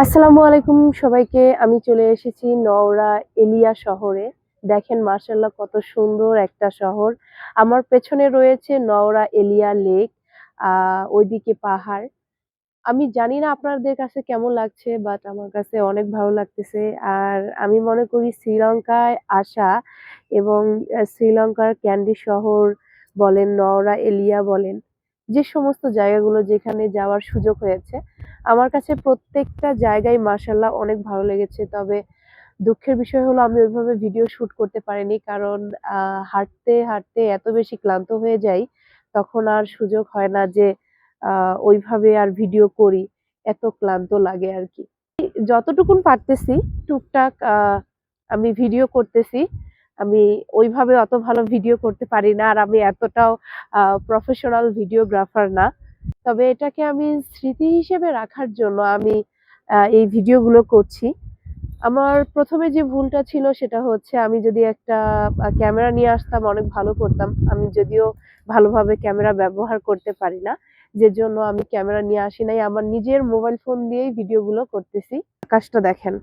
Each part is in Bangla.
আসসালামু আলাইকুম সবাইকে। আমি চলে এসেছি নওরা এলিয়া শহরে। দেখেন মার্শাল্লাহ কত সুন্দর একটা শহর। আমার পেছনে রয়েছে নওরা এলিয়া লেক ওইদিকে পাহাড়। আমি জানি না আপনাদের কাছে কেমন লাগছে বাট আমার কাছে অনেক ভালো লাগতেছে। আর আমি মনে করি শ্রীলঙ্কায় আসা এবং শ্রীলঙ্কার ক্যান্ডি শহর বলেন, নওরা এলিয়া বলেন যে সমস্ত জায়গাগুলো যেখানে যাওয়ার সুযোগ হয়েছে, আমার কাছে প্রত্যেকটা জায়গায় মার্শাল্লাহ অনেক ভালো লেগেছে। তবে দুঃখের বিষয় হলো আমি ওইভাবে ভিডিও শুট করতে পারিনি কারণ হাঁটতে হাঁটতে এত বেশি ক্লান্ত হয়ে যাই, তখন আর সুযোগ হয় না যে ওইভাবে আর ভিডিও করি। এত ক্লান্ত লাগে আর কি। যতটুকুন পারতেছি, টুকটাক আমি ভিডিও করতেছি। আমি ওইভাবে অত ভালো ভিডিও করতে পারি না আর আমি এতটাও প্রফেশনাল ভিডিওগ্রাফার না। তবে এটাকে আমি স্মৃতি হিসেবে রাখার জন্য আমি এই ভিডিওগুলো করছি। আমার প্রথমে যে ভুলটা ছিল সেটা হচ্ছে আমি যদি একটা ক্যামেরা নিয়ে আসতাম, অনেক ভালো করতাম। আমি যদিও ভালোভাবে ক্যামেরা ব্যবহার করতে পারি না, যে জন্য আমি ক্যামেরা নিয়ে আসি নাই। আমার নিজের মোবাইল ফোন দিয়েই ভিডিওগুলো করতেছি। আকাশটা দেখেন।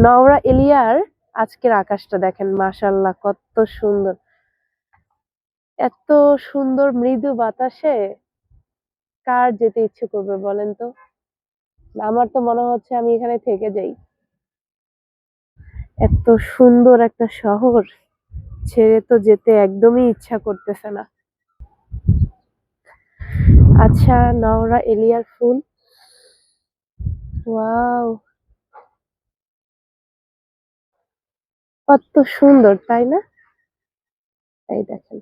নওরা এলিয়ার আজকের আকাশটা দেখেন মাশাল্লাহ কত সুন্দর। এত সুন্দর মৃদু বাতাসে কার যেতে ইচ্ছে করবে বলেন তো? আমার তো মনে হচ্ছে আমি এখানে থেকে যাই। এত সুন্দর একটা শহর, ছেড়ে তো যেতে একদমই ইচ্ছা করতেছে না। আচ্ছা নওরা এলিয়ার ফুল। ওয়াও! কত সুন্দর, তাই না? এই দেখেন।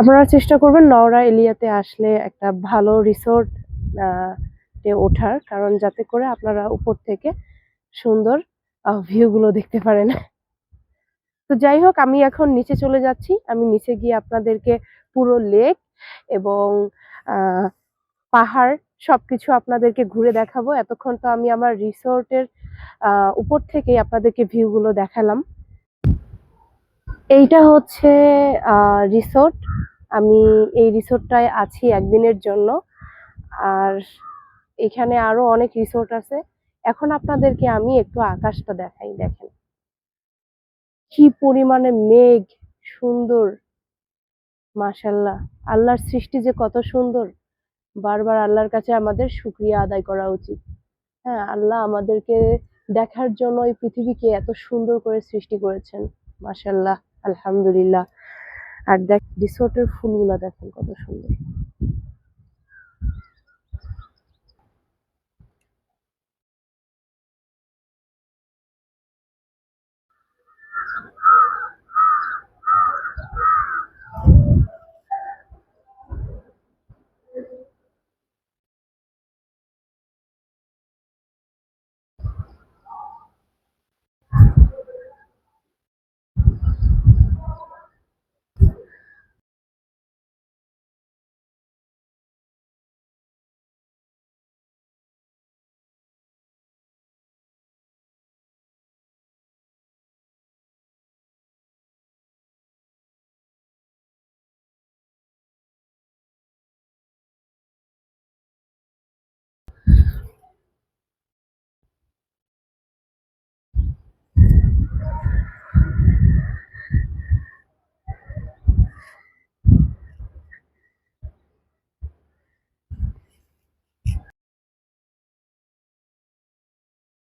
আপনারা চেষ্টা করবেন নওরা এলিয়াতে আসলে একটা ভালো রিসোর্ট ওঠার, কারণ যাতে করে আপনারা উপর থেকে সুন্দর ভিউ গুলো দেখতে পারেন। তো যাই হোক, আমি এখন নিচে চলে যাচ্ছি। আমি নিচে গিয়ে আপনাদেরকে পুরো লেক এবং পাহাড় সবকিছু আপনাদেরকে ঘুরে দেখাবো। এতক্ষণ তো আমি আমার রিসোর্টের উপর থেকেই আপনাদেরকে ভিউ গুলো দেখালাম। এইটা হচ্ছে রিসোর্ট। আমি এই রিসোর্টটায় আছি একদিনের জন্য। আর এখানে আরও অনেক রিসোর্ট আছে। এখন আপনাদেরকে আমি একটু আকাশটা দেখাই, দেখেন। কি পরিমাণে মেঘ, সুন্দর। মাশাল্লাহ আল্লাহর সৃষ্টি যে কত সুন্দর। বারবার আল্লাহর কাছে আমাদের শুক্রিয়া আদায় করা উচিত। হ্যাঁ আল্লাহ আমাদেরকে দেখার জন্য এই পৃথিবীকে এত সুন্দর করে সৃষ্টি করেছেন। মাশাল্লাহ আলহামদুলিল্লাহ। আর দেখ রিসোর্টের ফুলগুলা দেখেন কত সুন্দর।